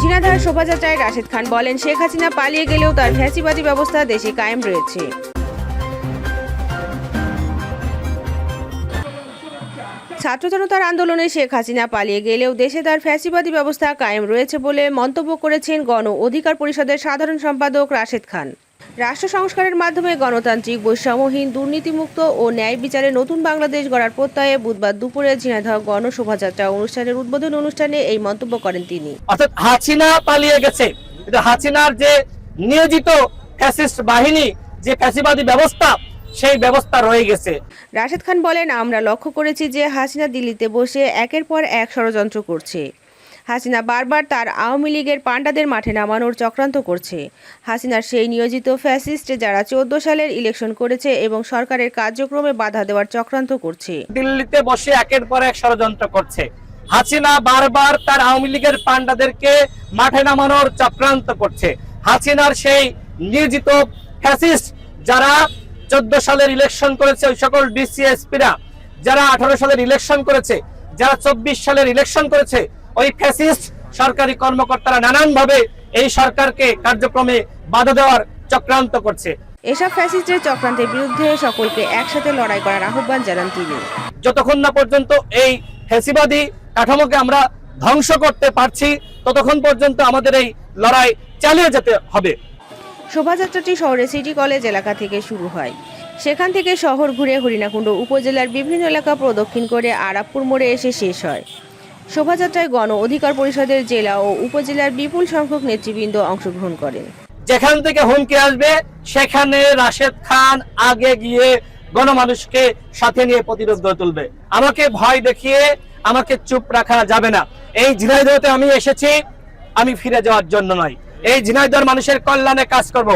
ঝিনাধার শোভাযাত্রায় রাশেদ খান বলেন, শেখ হাসিনা পালিয়ে গেলেও তার ফ্যাসিবাদী ব্যবস্থা দেশে কায়েম রয়েছে। ছাত্র জনতার আন্দোলনে শেখ হাসিনা পালিয়ে গেলেও দেশে তার ফ্যাসিবাদী ব্যবস্থা কায়েম রয়েছে বলে মন্তব্য করেছেন গণ অধিকার পরিষদের সাধারণ সম্পাদক রাশেদ খান। রাষ্ট্র সংস্কারের মাধ্যমে গণতান্ত্রিক বৈষম্যহীন দুর্নীতিমুক্ত ও ন্যায় বিচারে নতুন বাংলাদেশ গড়ার প্রত্যয়ে বুধবার দুপুরে ঝিনাইদহ গণ শোভাযাত্রা অনুষ্ঠানের উদ্বোধন অনুষ্ঠানে এই মন্তব্য করেন তিনি। অর্থাৎ হাসিনা পালিয়ে গেছে। হাসিনার যে নিয়োজিত ফ্যাসিস্ট বাহিনী যে ফ্যাসিবাদী ব্যবস্থা সেই ব্যবস্থা রয়ে গেছে। রাশেদ খান বলেন আমরা লক্ষ্য করেছি যে হাসিনা দিল্লিতে বসে একের পর এক ষড়যন্ত্র করছে। হাসিনা বারবার তার আওয়ামী লীগের পাণ্ডাদের মাঠে নামানোর চক্রান্ত করছে। হাসিনার সেই নিয়োজিত ফ্যাসিস্ট যারা চোদ্দ সালের ইলেকশন করেছে এবং সরকারের কার্যক্রমে বাধা দেওয়ার চক্রান্ত করছে। দিল্লিতে বসে একের পর এক ষড়যন্ত্র করছে। হাসিনা বারবার তার আওয়ামী লীগের পান্ডাদেরকে মাঠে নামানোর চক্রান্ত করছে। হাসিনার সেই নিয়োজিত ফ্যাসিস্ট যারা চোদ্দ সালের ইলেকশন করেছে, ওই সকল ডিসিএসপিরা যারা আঠারো সালের ইলেকশন করেছে, যারা চব্বিশ সালের ইলেকশন করেছে ওই ফ্যাসিস্ট সরকারি কর্মকর্তারা নানান ভাবে এই সরকারকে কার্যক্রমে বাধা দেওয়ার চক্রান্ত করছে। এসব ফ্যাসিস্টের চক্রান্তের বিরুদ্ধে সকলকে একসাথে লড়াই করার আহ্বান জানান তিনি। যতক্ষণ না পর্যন্ত এই ফ্যাসিবাদী কাঠামোকে আমরা ধ্বংস করতে পারছি ততক্ষণ পর্যন্ত আমাদের এই লড়াই চালিয়ে যেতে হবে। শোভাযাত্রাটি শহরে সিটি কলেজ এলাকা থেকে শুরু হয়। সেখান থেকে শহর ঘুরে হরিণাকুণ্ড উপজেলার বিভিন্ন এলাকা প্রদক্ষিণ করে আরাবপুর মোড়ে এসে শেষ হয়। শোভাযাত্রায় গণ অধিকার পরিষদের জেলা ও উপজেলার বিপুল সংখ্যক নেতৃবৃন্দ অংশগ্রহণ করেন। যেখান থেকে হুমকি আসবে, সেখানে রাশেদ খান আগে গিয়ে গণমানুষকে সাথে নিয়ে প্রতিরোধ গড়ে তুলবে। আমাকে ভয় দেখিয়ে আমাকে চুপ রাখা যাবে না। এই ঝিনাইদহতে আমি এসেছি, আমি ফিরে যাওয়ার জন্য নয়। এই ঝিনাইদহ মানুষের কল্যাণে কাজ করব।